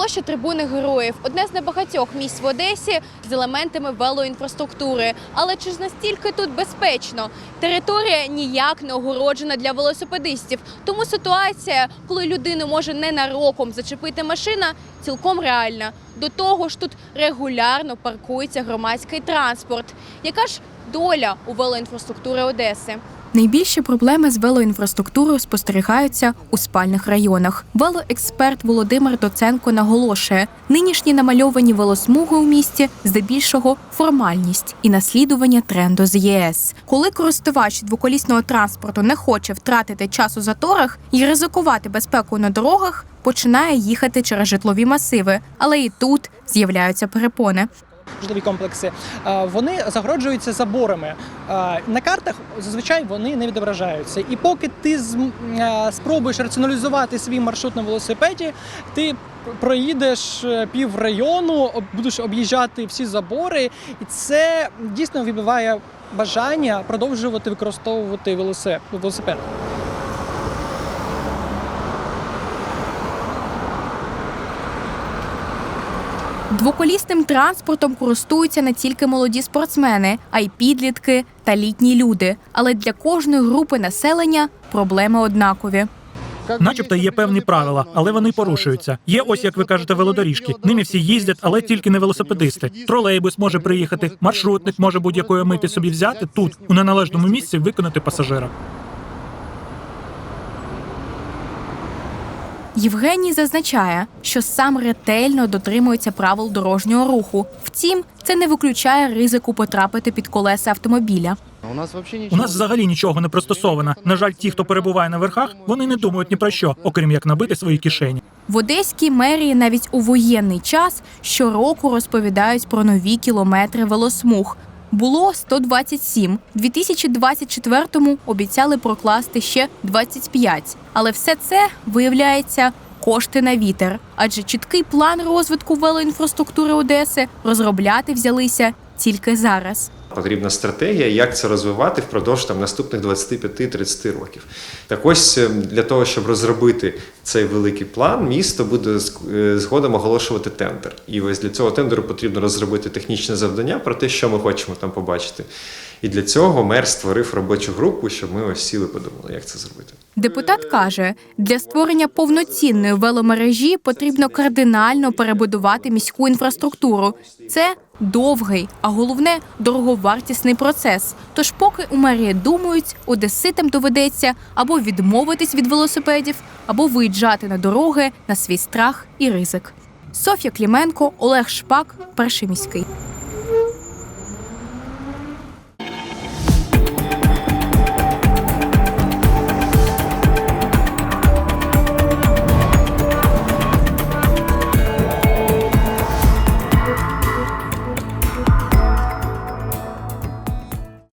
Площа трибуни героїв одне з небагатьох місць в Одесі з елементами велоінфраструктури. Але чи ж настільки тут безпечно? Територія ніяк не огороджена для велосипедистів. Тому ситуація, коли людину може ненароком зачепити машина, цілком реальна. До того ж, тут регулярно паркується громадський транспорт. Яка ж доля у велоінфраструктури Одеси? Найбільші проблеми з велоінфраструктурою спостерігаються у спальних районах. Велоексперт Володимир Доценко наголошує, нинішні намальовані велосмуги у місті здебільшого формальність і наслідування тренду з ЄС. Коли користувач двоколісного транспорту не хоче втратити час у заторах і ризикувати безпекою на дорогах, починає їхати через житлові масиви, але і тут з'являються перепони. Житлові комплекси, вони загороджуються заборами. На картах зазвичай вони не відображаються. І поки ти спробуєш раціоналізувати свій маршрут на велосипеді, ти проїдеш е, пів району, будеш об'їжджати всі забори, і це дійсно вибиває бажання продовжувати використовувати велосипед. Двоколісним транспортом користуються не тільки молоді спортсмени, а й підлітки та літні люди. Але для кожної групи населення проблеми однакові. Начебто є певні правила, але вони порушуються. Є ось, як ви кажете, велодоріжки. Ними всі їздять, але тільки не велосипедисти. Тролейбус може приїхати, маршрутник може будь-якої мити собі взяти тут, у неналежному місці виконати пасажира. Євгеній зазначає, що сам ретельно дотримується правил дорожнього руху. Втім, це не виключає ризику потрапити під колеса автомобіля. У нас У нас взагалі нічого не пристосовано. На жаль, ті, хто перебуває на верхах, вони не думають ні про що, окрім як набити свої кишені. В Одеській мерії навіть у воєнний час щороку розповідають про нові кілометри велосмуг. Було 127. У 2024-му обіцяли прокласти ще 25. Але все це виявляється кошти на вітер. Адже чіткий план розвитку велоінфраструктури Одеси розробляти взялися тільки зараз. Потрібна стратегія, як це розвивати впродовж там наступних 25-30 років. Так ось е, для того, щоб розробити цей великий план, місто буде е, згодом оголошувати тендер. І ось для цього тендеру потрібно розробити технічне завдання про те, що ми хочемо там побачити. І для цього мер створив робочу групу, щоб ми ось сіли подумали, як це зробити. Депутат каже, для створення повноцінної веломережі потрібно кардинально перебудувати міську інфраструктуру. Це довгий, а головне дороговартісний процес. Тож, поки у мерії думають, одеситам доведеться або відмовитись від велосипедів, або виїжджати на дороги на свій страх і ризик. Софія Кліменко, Олег Шпак, перший міський.